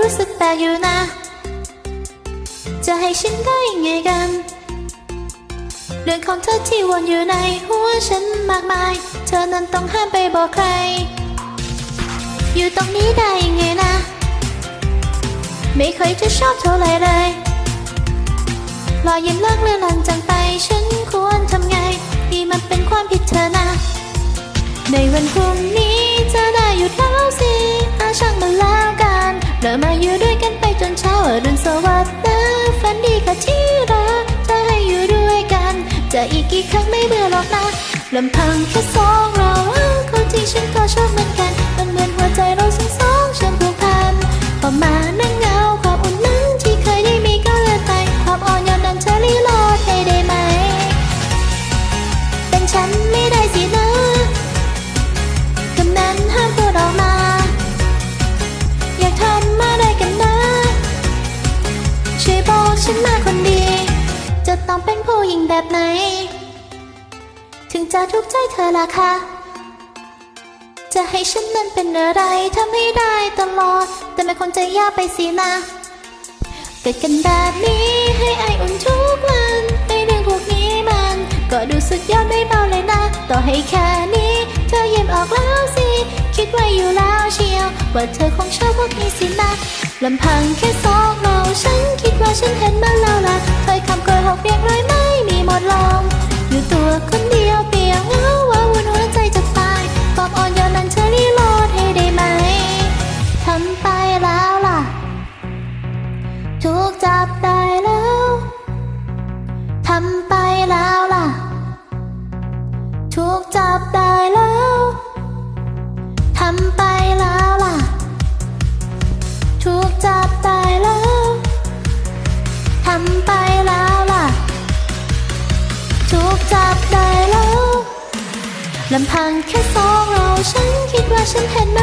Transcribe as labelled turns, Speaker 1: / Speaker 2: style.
Speaker 1: รู้สึกแปลกอยู่นะ จะให้ฉันได้ยังไงกัน เรื่องของเธอที่วนอยู่ในหัวฉันมากมาย เธอนั้นต้องห้ามไปบอกใคร อยู่ตรงนี้ได้ไงนะ ไม่เคยจะชอบเท่าไรเลยรอยยิ้มเลิกเลื่อนลันจังไปฉันควรทำไงที่มันเป็นความผิดเธอนะ ในวันพรุ่งนี้จะได้หยุดแล้วสิอาช่างมันแล้วกัน จะอีกกี่ครั้งไม่เบื่อหรอกนะลำพังแค่สองเราคนที่ฉันก็ชอบเหมือนกันมันเหมือนหัวใจเราทั้งสองเชื่อมผูกพันพอมานั่งเงาความอุ่นนั้นที่เคยได้มีก็เลือนไปความอ่อนโยนนั้นเธอรีโหลดให้ได้ไหม เป็นฉันไม่ได้สินะคำนั้นห้ามพูดออกมา อยากทำมาได้กันนะช่วยบอกฉันมาคนดี จะต้องเป็นผู้หญิงแบบไหน ถึงจะทุกข์ใจเธอล่ะคะจะให้ฉันนั้นเป็นอะไรทำให้ได้ตลอด แต่ไม่คงจะยากไปสินะ เกิดกันแบบนี้ให้ไออุ่นทุกวันในเรื่องพวกนี้มัน ก็ดูสุดยอดไม่เบาเลยนะ ต่อให้แค่นี้ เธอเยิ้มออกแล้วสิ คิดไว้อยู่แล้วเชียว ว่าเธอคงชอบพวกนี้สินะลำพังแค่สองเราฉันคิดว่าฉันเห็นมันแล้ว ลำพังแค่สองเราฉันคิดว่าฉันเห็น